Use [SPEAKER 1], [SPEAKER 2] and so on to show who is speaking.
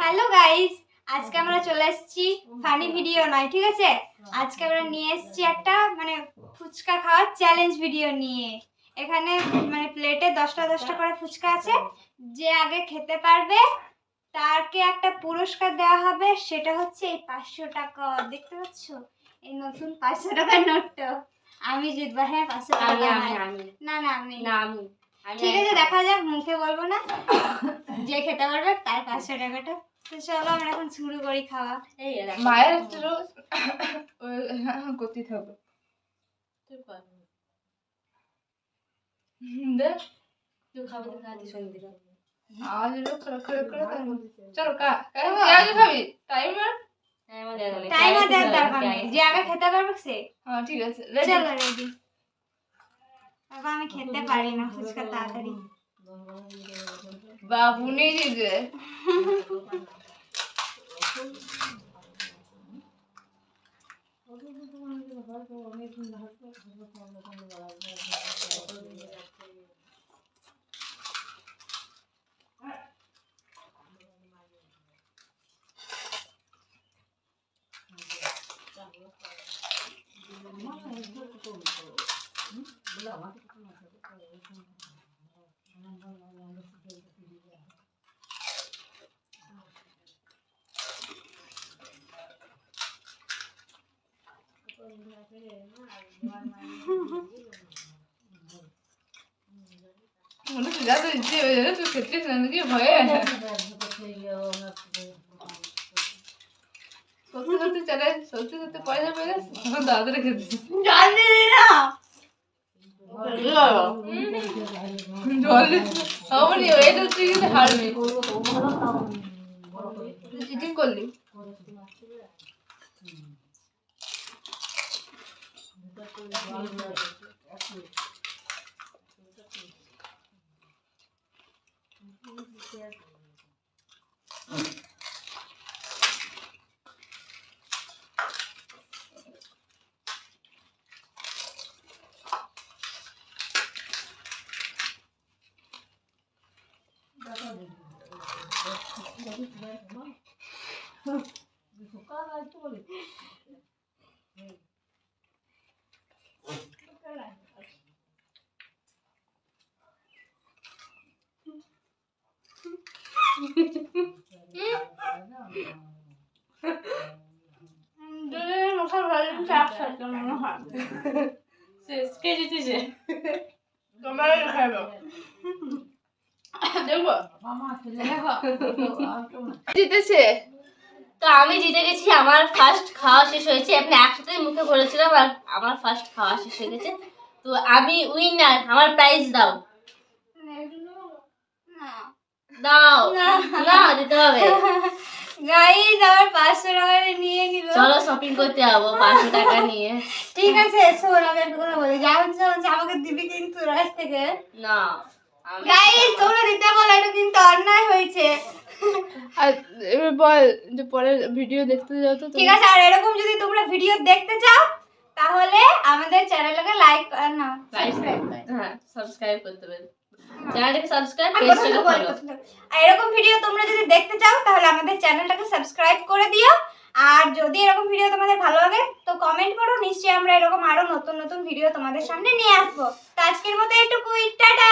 [SPEAKER 1] Hello guys আজকে আমরা চলে এসেছি ফানি ভিডিও নয় ঠিক আছে? আজকে আমরা নিয়ে এসেছি একটা মানে ফুচকা খাওয়ার চ্যালেঞ্জ ভিডিও নিয়ে। এখানে মানে প্লেটে দশটা দশটা করে ফুচকা আছে। যে আগে খেতে পারবে তারকে একটা পুরস্কার দেওয়া হবে সেটা হচ্ছে এই পাঁচশো টাকা। দেখতে পাচ্ছ? এই নতুন পাঁচশো টাকার নোটটা। আমি জিতবো হ্যাঁ পাঁচশো টাকা না না আমি।
[SPEAKER 2] না আমি।
[SPEAKER 1] ঠিক আছে দেখা যাক মুখে বলব না। যে খেতে পারবে তার পাঁচশো টাকাটা তো চলো আমরা এখন শুরু করি খাওয়া।
[SPEAKER 2] এই
[SPEAKER 3] মায়ের একটু রোজ থাকবে।
[SPEAKER 2] তুই কর।
[SPEAKER 3] হুম, দেখ।
[SPEAKER 2] তুই খাবে তো খাতে শুনবি। না
[SPEAKER 3] আজ লোক করে করে করে চলো কা কা- কে আগে খাবি? টাইমার
[SPEAKER 2] হ্যাঁ আমাদের এখানে
[SPEAKER 1] টাইমও দেওয়ার
[SPEAKER 2] টাইম
[SPEAKER 1] দরকার নেই। যে আগে খেতে পারবে সে।
[SPEAKER 3] হ্যাঁ ঠিক আছে
[SPEAKER 1] চলো রেডি বাবা আমি খেতে পারি না ফুচকা তাড়াতাড়ি
[SPEAKER 3] বাবু নেই দিদি মনে उन्हें ज्यादा नीचे हो जाए तो खेती से नंद की भय है सोचते सोचते चले सोचते सोचते पैसा मेरे दादर खेती
[SPEAKER 1] जाने ना না
[SPEAKER 3] জল হবনি এটা তুই কিন্তু হারবি তুই চিটিং করলি
[SPEAKER 1] দুজনের মুখে ভালো একসাথে মনে হয়
[SPEAKER 2] শেষ কে জিতেছে
[SPEAKER 3] তোমার খাইব দেখবো জিতেছে।
[SPEAKER 2] তো আমি জিতে গেছি আমার ফার্স্ট খাওয়া শেষ হয়েছে। আপনি একসাথে মুখে ভরেছিলাম আর আমার ফার্স্ট খাওয়া শেষ হয়ে গেছে। তো আমি উইনার আমার প্রাইজ দাও। দাও।
[SPEAKER 1] না।
[SPEAKER 2] দিতে হবে।
[SPEAKER 1] গাইজ আমার পাঁচশো টাকা নিয়ে নিল
[SPEAKER 2] চলো শপিং করতে যাব পাঁচশো টাকা নিয়ে।
[SPEAKER 1] ঠিক আছে শোন আমি একটু কথা বলি। যেমন যেমন আমাকে দিবি কিন্তু রাস থেকে।
[SPEAKER 2] না।
[SPEAKER 1] গাইজ তোমরা দিতে বলো এটা কিন্তু অন্যায় হয়েছে।
[SPEAKER 3] আর এবার বল যে পরের ভিডিও দেখতে যাও তো
[SPEAKER 1] ঠিক আছে আর এরকম যদি তোমরা ভিডিও দেখতে চাও তাহলে আমাদের চ্যানেলটাকে লাইক না সাবস্ক্রাইব
[SPEAKER 2] হ্যাঁ সাবস্ক্রাইব করতে হবে চ্যানেলটাকে সাবস্ক্রাইব পেজটাকে ফলো
[SPEAKER 1] আর এরকম ভিডিও তোমরা যদি দেখতে চাও তাহলে আমাদের চ্যানেলটাকে সাবস্ক্রাইব করে দিও। আর যদি এরকম ভিডিও তোমাদের ভালো লাগে তো কমেন্ট করো নিশ্চয়ই আমরা এরকম আরও নতুন নতুন ভিডিও তোমাদের সামনে নিয়ে আসব। তো আজকের মতো একটু টাটা!